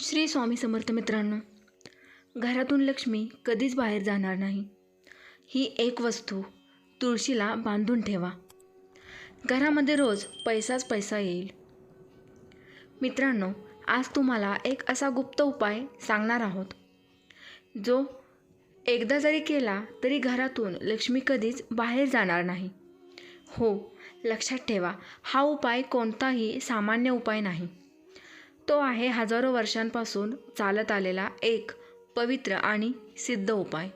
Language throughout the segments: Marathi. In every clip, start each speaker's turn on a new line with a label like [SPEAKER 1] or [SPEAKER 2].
[SPEAKER 1] श्री स्वामी समर्थ मित्रांनो घरातून लक्ष्मी कधीच बाहेर जाणार नाही. ही एक वस्तू तुळशीला बांधून ठेवा. घरामध्ये रोज पैसाच पैसा येईल. मित्रांनो आज तुम्हाला एक असा गुप्त उपाय सांगणार आहोत. जो एकदा जरी केला तरी घरातून लक्ष्मी कधीच बाहेर जाणार नाही. हो लक्षात ठेवा हा उपाय कोणताही सामान्य उपाय नाही. तो आहे हजारो वर्षांपासून चालत आलेला एक पवित्र आणि सिद्ध उपाय.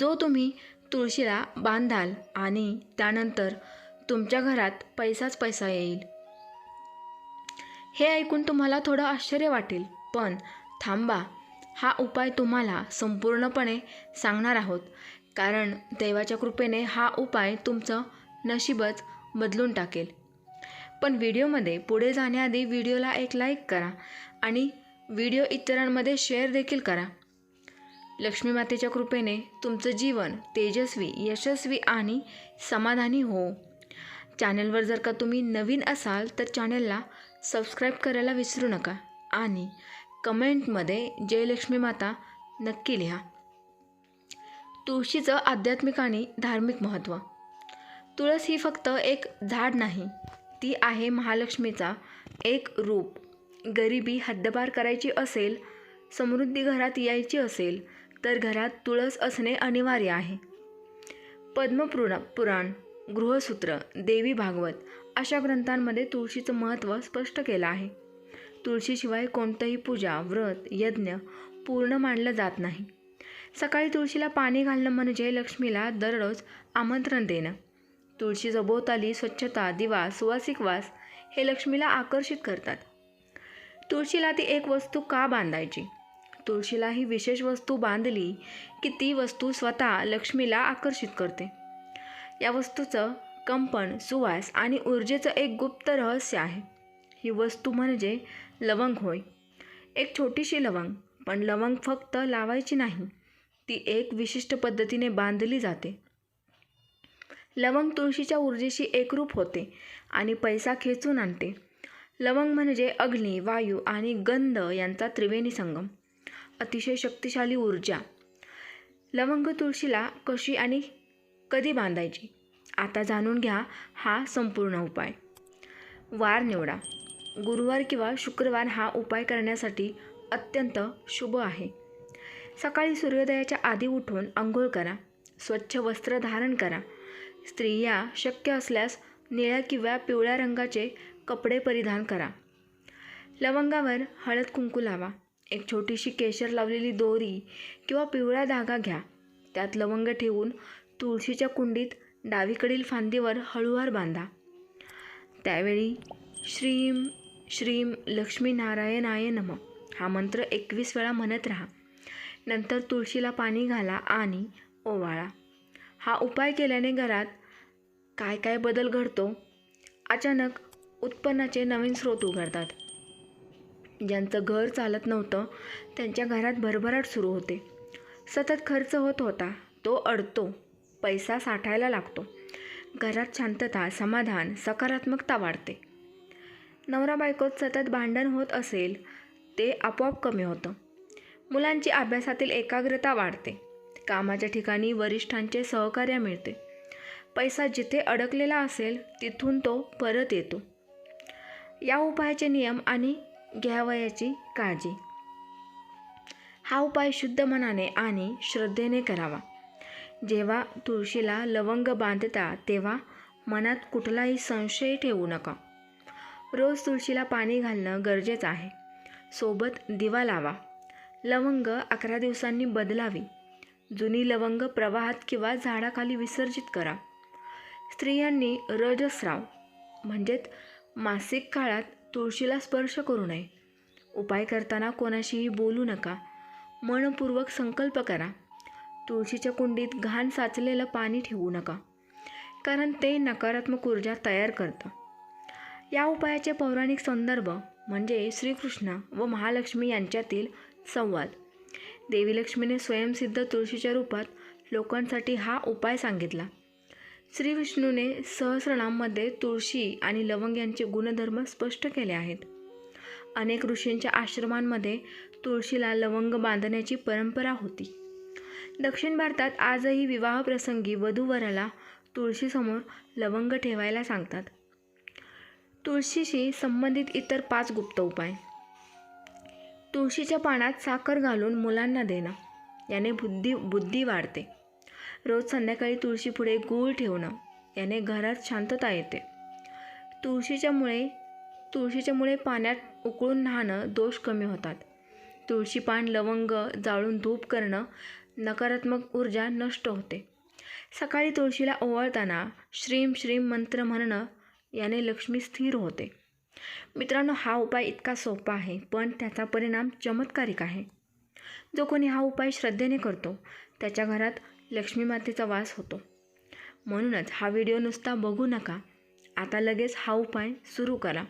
[SPEAKER 1] जो तुम्ही तुळशीला बांधाल आणि त्यानंतर तुमच्या घरात पैसाच पैसा येईल. हे ऐकून तुम्हाला थोडं आश्चर्य वाटेल पण थांबा. हा उपाय तुम्हाला संपूर्णपणे सांगणार आहोत कारण देवाच्या कृपेने हा उपाय तुमचं नशीबच बदलून टाकेल. पण व्हिडिओमध्ये पुढे जाण्याआधी व्हिडिओला एक लाईक करा आणि व्हिडिओ इतरांमध्ये शेअर देखील करा. लक्ष्मी मातेच्या कृपेने तुमचं जीवन तेजस्वी यशस्वी आणि समाधानी हो. चॅनलवर जर का तुम्ही नवीन असाल तर चॅनलला सबस्क्राईब करायला विसरू नका आणि कमेंटमध्ये जय लक्ष्मी माता नक्की लिहा. तुळशीचं आध्यात्मिक आणि धार्मिक महत्त्व. तुळस ही फक्त एक झाड नाही ती आहे महालक्ष्मीचा एक रूप. गरिबी हद्दपार करायची असेल समृद्धी घरात यायची असेल तर घरात तुळस असणे अनिवार्य आहे. पद्मपुरा पुराण गृहसूत्र देवी भागवत अशा ग्रंथांमध्ये तुळशीचं महत्त्व स्पष्ट केलं आहे. तुळशीशिवाय कोणतंही पूजा व्रत यज्ञ पूर्ण मानलं जात नाही. सकाळी तुळशीला पाणी घालणं म्हणजे लक्ष्मीला दररोज आमंत्रण देणं. तुळशी सभोवताली स्वच्छता दिवा सुवासिक वास हे लक्ष्मीला आकर्षित करतात. तुळशीला ती एक वस्तू का बांधायची? तुळशीला ही विशेष वस्तू बांधली की ती वस्तू स्वतः लक्ष्मीला आकर्षित करते. या वस्तूचं कंपन सुवास आणि ऊर्जेचं एक गुप्त रहस्य आहे. ही वस्तू म्हणजे लवंग होय. एक छोटीशी लवंग पण लवंग फक्त लावायची नाही. ती एक विशिष्ट पद्धतीने बांधली जाते. लवंग तुळशीच्या ऊर्जेशी एकरूप होते आणि पैसा खेचून आणते. लवंग म्हणजे अग्नी वायू आणि गंध यांचा त्रिवेणी संगम. अतिशय शक्तिशाली ऊर्जा. लवंग तुळशीला कशी आणि कधी बांधायची? आता जाणून घ्या हा संपूर्ण उपाय. वार निवडा. गुरुवार किंवा शुक्रवार हा उपाय करण्यासाठी अत्यंत शुभ आहे. सकाळी सूर्योदयाच्या आधी उठून आंघोळ करा. स्वच्छ वस्त्र धारण करा. स्त्रिया शक्य असल्यास निळ्या किंवा पिवळ्या रंगाचे कपडे परिधान करा. लवंगावर हळद कुंकू लावा. एक छोटीशी केशर लावलेली दोरी किंवा पिवळा धागा घ्या. त्यात लवंग ठेवून तुळशीच्या कुंडीत डावीकडील फांदीवर हळूवार बांधा. त्यावेळी श्रीम श्रीम लक्ष्मीनारायणाय नम. हा मंत्र एकवीस वेळा म्हणत राहा. नंतर तुळशीला पाणी घाला आणि ओवाळा. हा उपाय केल्याने घरात काय काय बदल घडतो अचानक उत्पन्नाचे नवीन स्रोत उघडतात. ज्यांचं घर चालत नव्हतं त्यांच्या घरात भरभराट सुरू होते. सतत खर्च होत होता तो अडतो पैसा साठायला लागतो. घरात शांतता समाधान सकारात्मकता वाढते. नवरा बायकोत सतत भांडण होत असेल ते आपोआप कमी होतं. मुलांची अभ्यासातील एकाग्रता वाढते. कामाच्या ठिकाणी वरिष्ठांचे सहकार्य मिळते. पैसा जिथे अडकलेला असेल तिथून तो परत येतो. या उपायाचे नियम आणि घ्यावयाची काळजी. हा उपाय शुद्ध मनाने आणि श्रद्धेने करावा. जेव्हा तुळशीला लवंग बांधता तेव्हा मनात कुठलाही संशय ठेवू नका. रोज तुळशीला पाणी घालणं गरजेचं आहे. सोबत दिवा लावा. लवंग अकरा दिवसांनी बदलावी. जुनी लवंग प्रवाहात किंवा झाडाखाली विसर्जित करा. स्त्रियांनी रजस्राव म्हणजेच मासिक काळात तुळशीला स्पर्श करू नये. उपाय करताना कोणाशीही बोलू नका. मनपूर्वक संकल्प करा. तुळशीच्या कुंडीत घाण साचलेलं पाणी ठेवू नका कारण ते नकारात्मक ऊर्जा तयार करतं. या उपायाचे पौराणिक संदर्भ म्हणजे श्रीकृष्ण व महालक्ष्मी यांच्यातील संवाद. देवी लक्ष्मीने स्वयंसिद्ध तुळशीच्या रूपात लोकांसाठी हा उपाय सांगितला. श्री विष्णूने सहस्रनाममध्ये तुळशी आणि लवंग यांचे गुणधर्म स्पष्ट केले आहेत. अनेक ऋषींच्या आश्रमांमध्ये तुळशीला लवंग बांधण्याची परंपरा होती. दक्षिण भारतात आजही विवाहप्रसंगी वधूवराला तुळशीसमोर लवंग ठेवायला सांगतात. तुळशीशी संबंधित इतर पाच गुप्त उपाय. तुळशीच्या पानात साखर घालून मुलांना देणं. याने बुद्धी बुद्धी वाढते. रोज संध्याकाळी तुळशीपुढे गूळ ठेवणं. याने घरात शांतता येते. तुळशीच्या मुळे तुळशीच्या मुळे पाण्यात उकळून न्हाणं दोष कमी होतात. तुळशी पान लवंग जाळून धूप करणं नकारात्मक ऊर्जा नष्ट होते. सकाळी तुळशीला ओवाळताना श्रीम श्रीम मंत्र म्हणणं याने लक्ष्मी स्थिर होते. मित्रांनो हा उपाय इतका सोपा आहे पण त्याचा परिणाम चमत्कारिक आहे. जो कोणी हा उपाय श्रद्धेने करतो त्याच्या घरात लक्ष्मी मातेचा वास होतो. म्हणूनच हा व्हिडिओ नुसता बघू नका आता लगेच हा उपाय सुरू करा.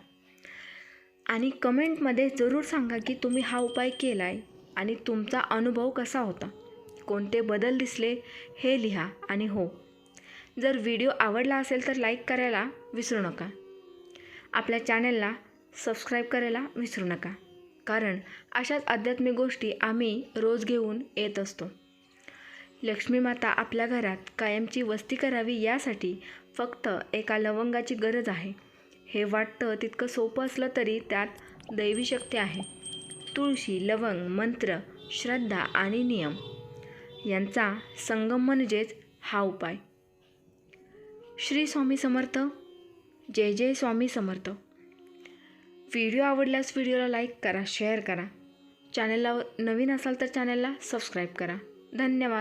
[SPEAKER 1] आणि कमेंटमध्ये जरूर सांगा की तुम्ही हा उपाय केला आहे आणि तुमचा अनुभव कसा होता? कोणते बदल दिसले हे लिहा आणि हो. जर व्हिडिओ आवडला असेल तर लाईक करायला विसरू नका. आपल्या चॅनलला सबस्क्राईब करायला विसरू नका. कारण अशाच आध्यात्मिक गोष्टी आम्ही रोज घेऊन येत असतो. लक्ष्मी माता आपल्या घरात कायमची वस्ती करावी यासाठी फक्त एका लवंगाची गरज आहे. हे वाटतं तितकं सोपं असलं तरी त्यात दैवी शक्ती आहे. तुळशी लवंग मंत्र श्रद्धा आणि नियम यांचा संगम म्हणजेच हा उपाय. श्री स्वामी समर्थ. जय जय स्वामी समर्थ. व्हिडिओ आवडल्यास व्हिडिओला लाईक करा शेअर करा. चॅनलला नवीन असाल तर चॅनलला सबस्क्राईब करा. धन्यवाद.